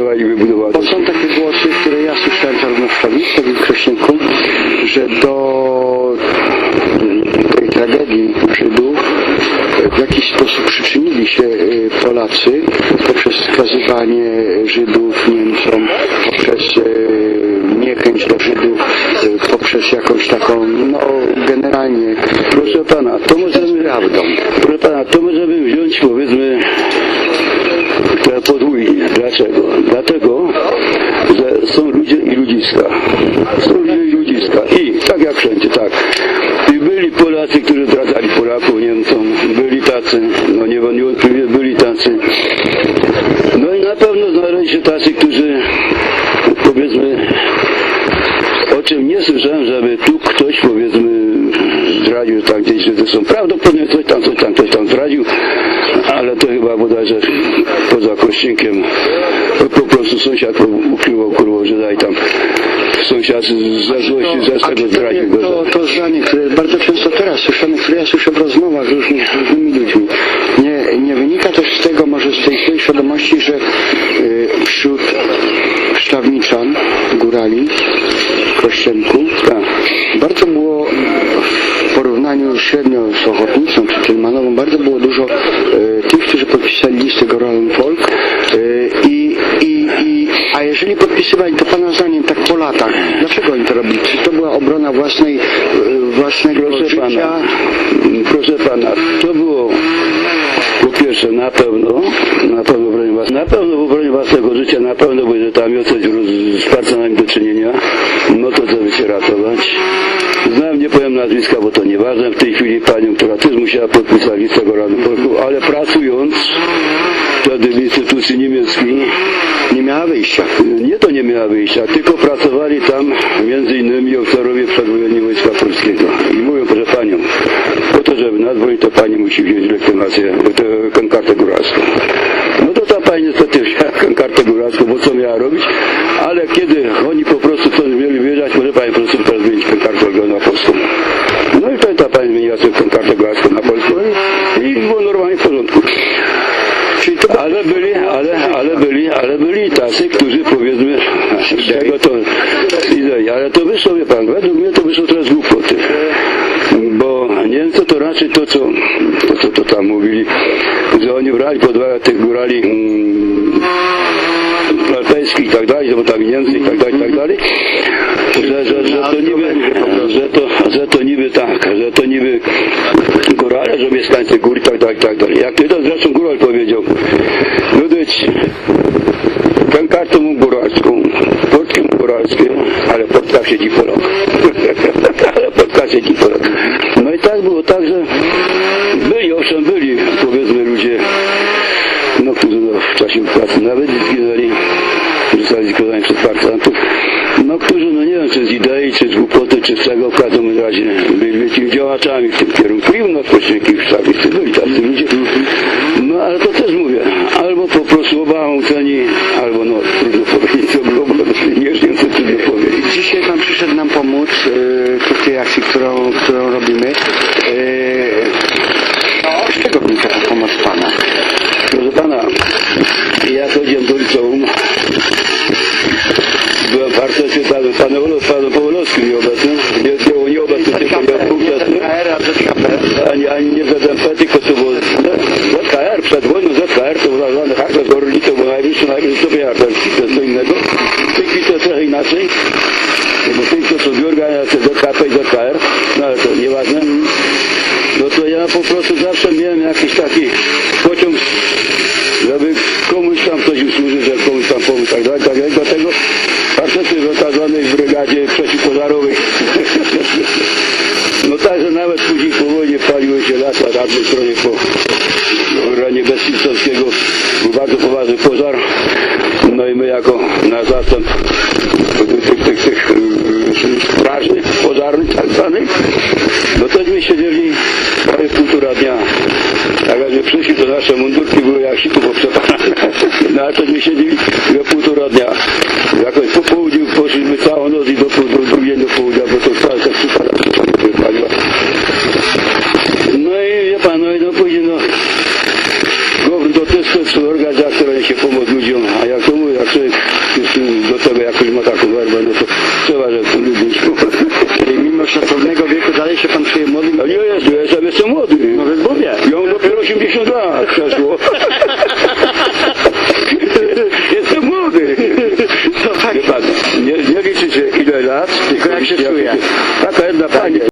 wzięła i wybudowała. Bo są takie głosy, które ja słyszałem zarówno w Szawnictwie, jak i w Krośniku, że do tej tragedii Żydów w jakiś sposób przyczynili się y, Polacy poprzez skazywanie Żydów Niemcom, poprzez y, niechęć do Żydów, y, poprzez jakąś taką, no generalnie Proszę pana, to możemy, prawdą. proszę pana, to możemy Dlatego, że są ludzie i ludziska. Są ludzie i ludziska. I tak jak wszędzie, tak. I byli Polacy, którzy zdradzali Polaków Niemcom. Byli tacy, no nie- niewątpliwie byli tacy. No i na pewno znaleźli się tacy, którzy powiedzmy o czym nie słyszałem, żeby tu ktoś powiedzmy zdradził tak gdzieś, że to są prawdopodobnie coś tam, coś tam, coś tam zdradził, ale to chyba bodajże poza kościnkiem po prostu sąsiad ukrywał kurwo, że daj tam sąsiad z złości ze tego zdradził go. to, to zdanie, które bardzo często teraz słyszane, które ja słyszę w rozmowach z różnymi, z różnymi ludźmi, nie, nie wynika też z tego, może z tej świadomości, że y, wśród szlawniczan, górali, Krościenku, Tak. bardzo było w porównaniu średnio z Ochotnicą czy Tylmanową, bardzo było dużo y, tych, którzy podpisali listy Goralen jeżeli podpisywali, to Pana zdaniem tak po latach, dlaczego oni to robili? Czy to była obrona własnej, y, własnego Proszę życia? pana, proszę pana, to było po pierwsze na pewno, na pewno w obronie własnego, na pewno w obronie własnego życia, na pewno będzie tam miał coś z partnerami do czynienia, no to żeby się ratować. Znam, nie powiem nazwiska, bo to nieważne, w tej chwili panią, która też musiała podpisać listę Goranu Polku, ale pracując wyjścia. nie to nie miała wyjścia, tylko pracowali tam między innymi oficerowie przedwojenni Wojska Polskiego. I mówią, proszę panią, po to, żeby nadwolić, to pani musi wziąć legitymację, tę kartę góralską. No to ta pani niestety wzięła kartę góralską, bo co miała robić, ale kiedy oni po prostu coś mieli wiedzieć, może pani po prostu teraz zmienić tę kartę na polską. No i wtedy ta pani zmieniła tę kartę góralską na polską i, i było normalnie w porządku. Czyli to Ale byli, ale, ale byli, ale byli tacy, którzy powiedzmy, z tego to idei, ale to wyszło, wie pan, według mnie to wyszło teraz głupoty. Bo Niemcy to raczej to, co, to, co to tam mówili, że oni brali uwagę tych górali mm, alpejskich i tak dalej, bo tam Niemcy i tak dalej, i tak dalej, że, że, że to niby, że to, że to niby tak, że to niby górale, że mieszkańcy gór i tak dalej, i tak dalej. Jak ty to pracy nawet zginęli, zostali zgodani przez partyzantów, no, którzy, no nie wiem, czy z idei, czy z głupoty, czy z czego, w każdym razie byli wielkimi działaczami w tym kierunku i nas pośredniki w Sztabisty byli tacy ludzie. Ani nie ZMP, tylko to było ZKR, przed wojną ZKR, to był zwany harcerz górniczy, bo najwyższy, najwyższy stopień harcerski, to jest co innego. W tej chwili to jest trochę inaczej. Bo w tej chwili to są dwie organizacje, ZKP i ZKR, no ale to nieważne. No to ja po prostu zawsze miałem jakiś taki pociąg, żeby komuś tam coś usłużyć, żeby komuś tam pomóc, tak dalej, tak dalej. Dlatego facety w tak zwanej brygadzie przeciwpożarowej. No także nawet później po wojnie paliły się lata na jednej stronie po ranie Bezsilcowskiego był bardzo poważny pożar. No i my jako na zastęp tych, tych, tych straży pożarnych tak zwanych, no tośmy siedzieli prawie półtora dnia. Tak jakby przyszli, to nasze mundurki były jak situ poprzepane. No ale tośmy siedzieli półtora dnia. estamos